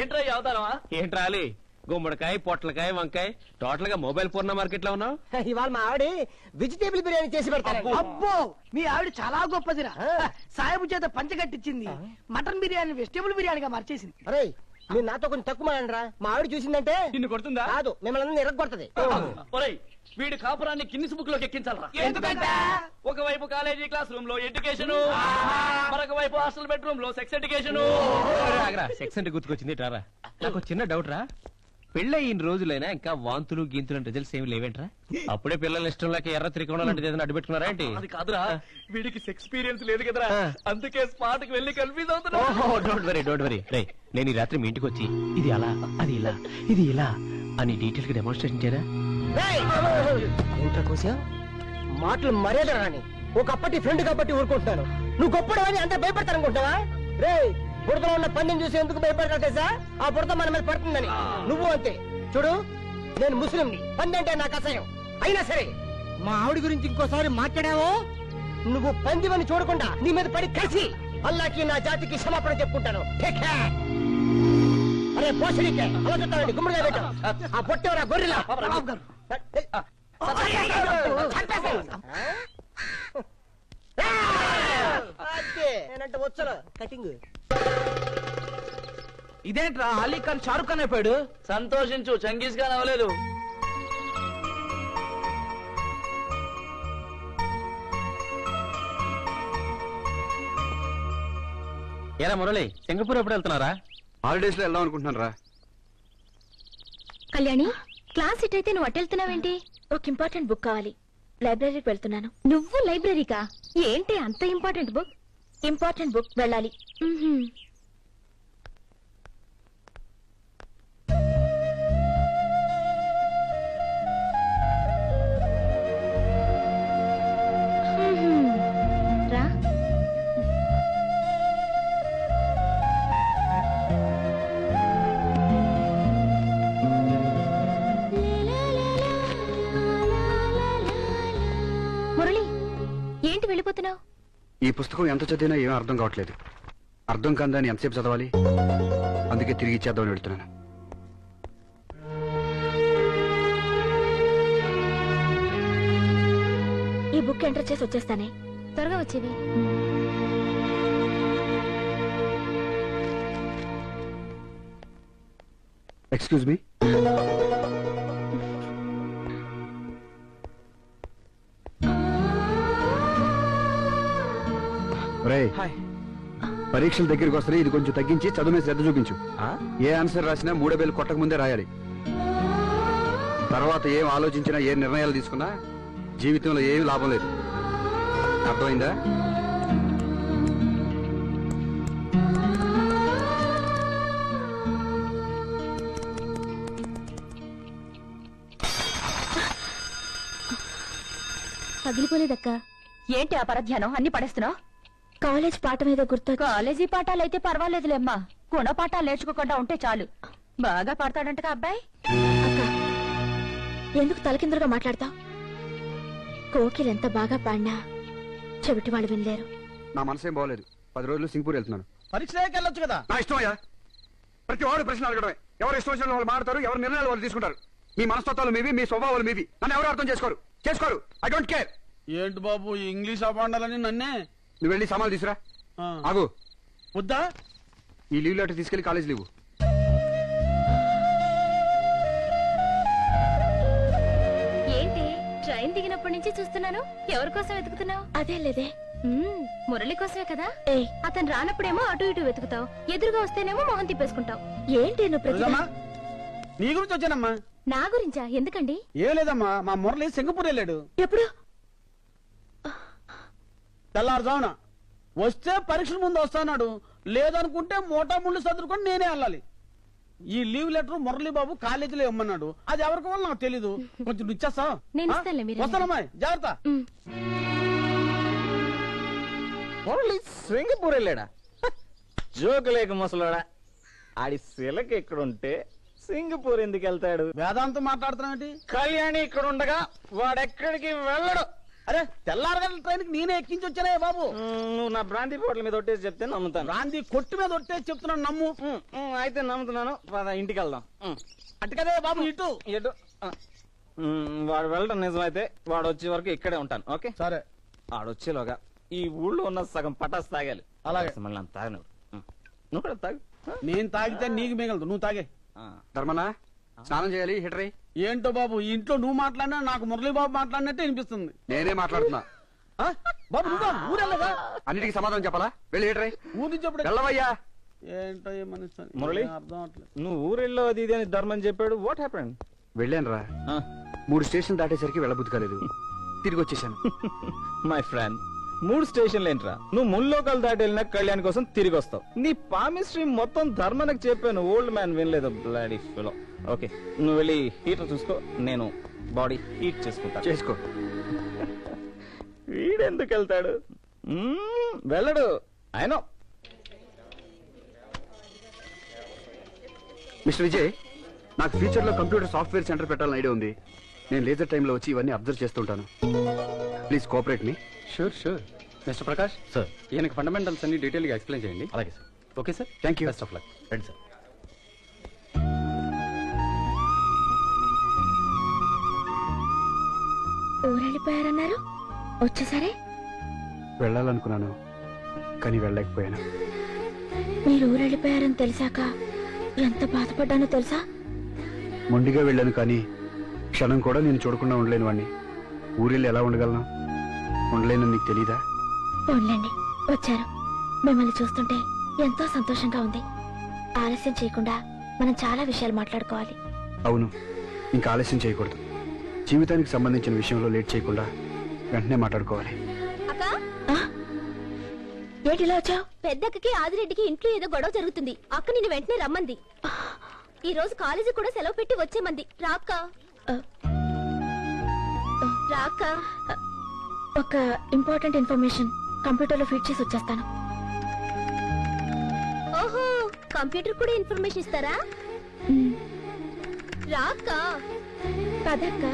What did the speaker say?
ఏంట్రా ఈ అవతారమా? ఏంట్రాలి గుమ్మడికాయ పొట్లకాయ వంకాయ టోటల్గా మొబైల్ పూర్ణ మార్కెట్లో ఉన్నావు ఇవాళ మా ఆవిడ వెజిటేబుల్ బిర్యానీ చేసి పెడతారు. అబ్బో. మీ ఆవిడ చాలా గొప్పదిరా. సాయబు చేత పంచగట్టించింది మటన్ బిర్యానీ వెజిటేబుల్ బిర్యానీగా మార్చేసింది. అరే మీరు నాతో కొంచెం తక్కువ మాడండిరా మా ఆవిడ చూసిందంటే నిన్ను కొడుతుందా? కాదు మిమ్మల్ని అందరినీ ఎరగొడుతుంది. ఒరేయ్ వీడి కాపురాన్ని గిన్నిస్ బుక్లోకి ఎక్కించాలరా. ఎందుకంట? ఒకవైపు కాలేజీ క్లాస్ రూమ్లో ఎడ్యుకేషన్ మరొక వైపు హాస్టల్ బెడ్రూమ్లో సెక్స్ ఎడ్యుకేషన్ సెక్స్ అంటే గుర్తుకొచ్చింది రారా నాకు చిన్న డౌట్ రా. పెళ్ళి అయిన రోజులైనా ఇంకా వాంతులు గీంతులు రిజల్ట్స్ ఏమి లేవేంట్రా? అప్పుడే పిల్లల ఇష్టం లేక ఎర్ర త్రికోణం లాంటిది ఏదైనా అడ్డు పెట్టుకున్నారా ఏంటి? అది కాదురా. వీడికి ఎక్స్పీరియన్స్ లేదు కదరా. అందుకే స్పాట్కి వెళ్ళి కన్ఫ్యూజ్ అవుతున్నా. ఓహో డోంట్ వరీ డోంట్ వరీ రే నేను ఈ రాత్రి మీ ఇంటికి వచ్చి ఇది అలా అది ఇలా ఇది ఇలా అని డీటెయిల్గా డెమోన్స్ట్రేషన్ చేయరా? మాటలు మర్యాద రాని ఒకప్పటి ఫ్రెండ్ కాబట్టి ఊరుకుంటున్నాను నువ్వు గొప్పడు అని అంత భయపడతాను అనుకుంటావా రే బుడతలో ఉన్న పందెం చూసి ఎందుకు భయపడతావు తెలుసా ఆ బుడత మన మీద పడుతుందని నువ్వు అంతే చూడు నేను ముస్లింని పంది అంటే నాకు అసహ్యం అయినా సరే మా ఆవిడ గురించి ఇంకోసారి మాట్లాడావో నువ్వు పందివని చూడకుండా నీ మీద పడి కలిసి అల్లాకి నా జాతికి క్షమాపణ చెప్పుకుంటాను. అరే అలా చెప్తానండి గుమ్మడిగా పెట్టు ఆ పొట్టేవరా గొర్రెలా నేనంటే వచ్చను? కటింగ్. ఇదేంట్రా అలీ ఖాన్ షారుఖ్ ఖాన్ అయిపోయాడు? సంతోషించు చంగీస్ ఖాన్ అవ్వలేదు. ఏరా మురళి సింగపూర్ ఎప్పుడు వెళ్తున్నారా? హాలిడేస్లో వెళ్దాం అనుకుంటున్నాను రా కళ్యాణి క్లాస్ ఇట్ అయితే నువ్వు అట్టెళ్తున్నావేంటి ఒక ఇంపార్టెంట్ బుక్ కావాలి. లైబ్రరీకి వెళ్తున్నాను. నువ్వు లైబ్రరీకా? ఏంటి అంత ఇంపార్టెంట్ బుక్? ఇంపార్టెంట్ బుక్ వెళ్ళాలి. రా. మురళి ఏంటి వెళ్ళిపోతున్నావు? ఈ పుస్తకం ఎంత చదివినా ఏం అర్థం కావట్లేదు. అర్థం కందని ఎంతసేపు చదవాలి? అందుకే తిరిగి ఇచ్చేద్దామని వెళ్తున్నాను. ఈ బుక్ ఎంటర్ చేసి వచ్చేస్తానే. త్వరగా వచ్చేవి. ఎక్స్క్యూజ్ మీ రేయ్ పరీక్షల దగ్గరికి వస్తే ఇది కొంచెం తగ్గించి చదువు మీద శ్రద్ధ చూపించు. ఏ ఆన్సర్ రాసినా మూడో వేలు కొట్టక ముందే రాయాలి. తర్వాత ఏం ఆలోచించినా ఏ నిర్ణయాలు తీసుకున్నా జీవితంలో ఏమీ లాభం లేదు. అర్థమైందా? పగిలిపోలేదక్క ఏంటి ఆ పరధ్యానం? అన్ని పడేస్తున్నావు? కాలేజ్ పాఠం ఏదో గుర్తు కాలేజీ పాఠాలు అయితే పర్వాలేదులేమ్మా గుణపాఠాలు నేర్చుకోకుండా ఉంటే చాలు. బాగా పడతాడంట అబ్బాయి? అక్క ఎందుకు తలకిందులుగా మాట్లాడతావు? కోకిలు ఎంత బాగా పాడినా చెవిటి వాళ్ళు వినలేరు. నా మనసేం బాగోలేదు. పది రోజులు సింగపూర్ వెళ్తున్నాను. పరీక్షలోకి వెళ్ళొచ్చు కదా? నా ఇష్టం అయ్యా. ప్రతి వాడు ప్రశ్న అడగడమే. ఎవరు ఇష్టం వచ్చిన వాళ్ళు మాడతారు ఎవరు నిర్ణయాలు వాళ్ళు తీసుకుంటారు. మీ మనస్తత్వాలు మీవి మీ స్వభావాలు మీవి. నన్ను ఎవరు అర్థం చేసుకోరు. చేసుకోరు. ఐ డోంట్ కేర్ ఏంటి బాబు ఇంగ్లీష్ అపాండాలని నన్నే? నువ్వు వెళ్ళి సామాన్లు తీసురా ఆ. ఆగు. వద్దా? ఈ లీవ్ లెటర్ తీసుకెళ్ళి కాలేజ్ లీవు. ఏంటి? ట్రైన్ దిగినప్పటి నుంచి చూస్తున్నాను. ఎవరి కోసం వెతుకుతున్నావు? అదే లేదే. మురళి కోసమే కదా? ఏ అతను రానప్పుడేమో అటు ఇటు వెతుకుతావు. ఎదురుగా వస్తేనేమో మొహం తిప్పేసుకుంటావు. ఏంటి నువ్వు ప్రతి రోజమ్మా నీ గురించి వచ్చానమ్మా. నా గురించా? ఎందుకండి? ఏం లేదమ్మా మా మురళి సింగపూర్ వెళ్ళాడు. ఎప్పుడు? తెల్లారుజామున వస్తే పరీక్షల ముందు వస్తాన్నాడు లేదనుకుంటే మోటా ముళ్ళు సదురుకొని నేనే వెళ్ళాలి. ఈ లీవ్ లెటర్ మురళీ బాబు కాలేజీలో ఇమ్మన్నాడు. అది ఎవరికి వల్ల నాకు తెలీదు. కొంచెం ఇచ్చేస్తా వస్తానమ్మా జాగ్రత్త. మురళి సింగపూర్ వెళ్ళాడా? జోకు లేక ముసలోడా? ఆడి శిలక ఎక్కడుంటే సింగపూర్ ఎందుకు వెళ్తాడు? వేదాంతం మాట్లాడుతున్నావు కళ్యాణి ఇక్కడ ఉండగా వాడెక్కడికి వెళ్ళడు? అరే తెల్లారగల ట్రైన్కి నేనే ఎక్కించి వచ్చానే బాబు నువ్వు నా బ్రాంతి బాటిల్ మీద ఒట్టేసి చెప్తే నమ్ముతాను. గాంధీ కొట్టు మీద ఒట్టేసి చెప్తున్నాను నమ్ము. అయితే నమ్ముతున్నాను. పద ఇంటికి వెళ్దాం. అటు కదే బాబు ఇటు. ఎటు? ఆ. వాడు వెళ్ళడం నిజమైతే వాడు వచ్చే వరకు ఇక్కడే ఉంటాను ఓకే? సరే. వాడు వచ్చేలోగా ఈ ఊళ్ళో ఉన్న సగం పటాస్ తాగాలి. అలాగే. మళ్ళీ అంత తాగను నువ్వు కూడా తాగు? నేను తాగితే నీకు మిగలదు నువ్వు తాగే. ఆ. ధర్మనా స్నానం చేయాలి హీటర్. ఏంటో బాబు ఈ ఇంట్లో నువ్వు మాట్లాడినా నాకు మురళీ బాబు మాట్లాడినట్టే అనిపిస్తుంది నేనే మాట్లాడుతున్నా. ఆ? బాబు నువ్వు ఊరెళ్ళగా అన్నిటికీ సమాధానం చెప్పాలా? వెళ్ళి ఎప్పుడు వెళ్ళవయ్యా. ఏంటో ఏ మనిషి. మురళి? ఏం అర్థం అవట్లేదు. నువ్వు ఊరెళ్ళో అది ఇది అని ధర్మం చెప్పాడు. వాట్ హ్యాపెండ్ వెళ్ళాను రా మూడు స్టేషన్ దాటేసరికి వెళ్ళబుద్ధి కాలేదు. తిరిగి వచ్చేసాను. మై ఫ్రెండ్ మూడు స్టేషన్లు ఏంట్రా నువ్వు ముల్లోకాలు దాటి వెళ్ళిన కళ్యాణ్ కోసం తిరిగి వస్తావు. నీ పామిస్ట్రీ మొత్తం ధర్మనకు చెప్పాను ఓల్డ్ మ్యాన్ వినలేదు బ్లాడీ ఫిలో ఓకే నువ్వు వెళ్ళి హీటర్ చూసుకో నేను బాడీ హీట్ చేసుకుంటా. చేసుకో. వీడెందుకు వెళ్తాడు వెళ్ళడు. ఆయన మిస్టర్ విజయ్ నాకు ఫ్యూచర్లో కంప్యూటర్ సాఫ్ట్వేర్ సెంటర్ పెట్టాలని ఐడియా ఉంది. నేను లేజర్ టైంలో వచ్చి ఇవన్నీ అబ్జర్వ్ చేస్తుంటాను please cooperate me. Sure sure mister Prakash sir ఈయనకి ఫండమెంటల్స్ అన్ని డీటెయిల్గా ఎక్స్ప్లెయిన్ చేయండి. అలాగే sir okay sir thank you best of luck రండి సార్ ఊరెళ్ళిపోయారన్నారు? వచ్చేసరే? వెళ్ళాలనుకున్నాను కానీ వెళ్ళలేకపోయాను. మీరు ఊరెళ్ళిపోయారని తెలిసాక ఎంత బాధపడ్డానో తెలుసా? మొండిగా వెళ్ళాను కానీ క్షణం కూడా నేను చూడకుండా ఉండలేను వాడిని ఊరిలో ఎలా ఉండగలను? ఉండలేను నీకు తెలీదా? పోన్లేండి వచ్చారు. మిమ్మల్ని చూస్తుంటే ఎంతో సంతోషంగా ఉంది. ఆలస్యం చేయకుండా మనం చాలా విషయాలు మాట్లాడుకోవాలి. అవును ఇంకా ఆలస్యం చేయకూడదు. జీవితానికి సంబంధించిన విషయంలో లేట్ చేయకుండా వెంటనే మాట్లాడుకోవాలి. ఆ? ఏంటి ఇలా వచ్చావు? పెద్దక్కకి ఆదిరెడ్డికి ఇంట్లో ఏదో గొడవ జరుగుతుంది. అక్క నిన్ను వెంటనే రమ్మంది. ఈ రోజు కాలేజీ కూడా సెలవు పెట్టి వచ్చేమంది. రాక్క? రాక్క? ఒక ఇంపార్టెంట్ ఇన్ఫర్మేషన్. కంప్యూటర్లో ఫీడ్ చేసి వచ్చేస్తాను. ఓహో కంప్యూటర్ కూడా ఇన్ఫర్మేషన్ ఇస్తారా? రాక్క పదక్క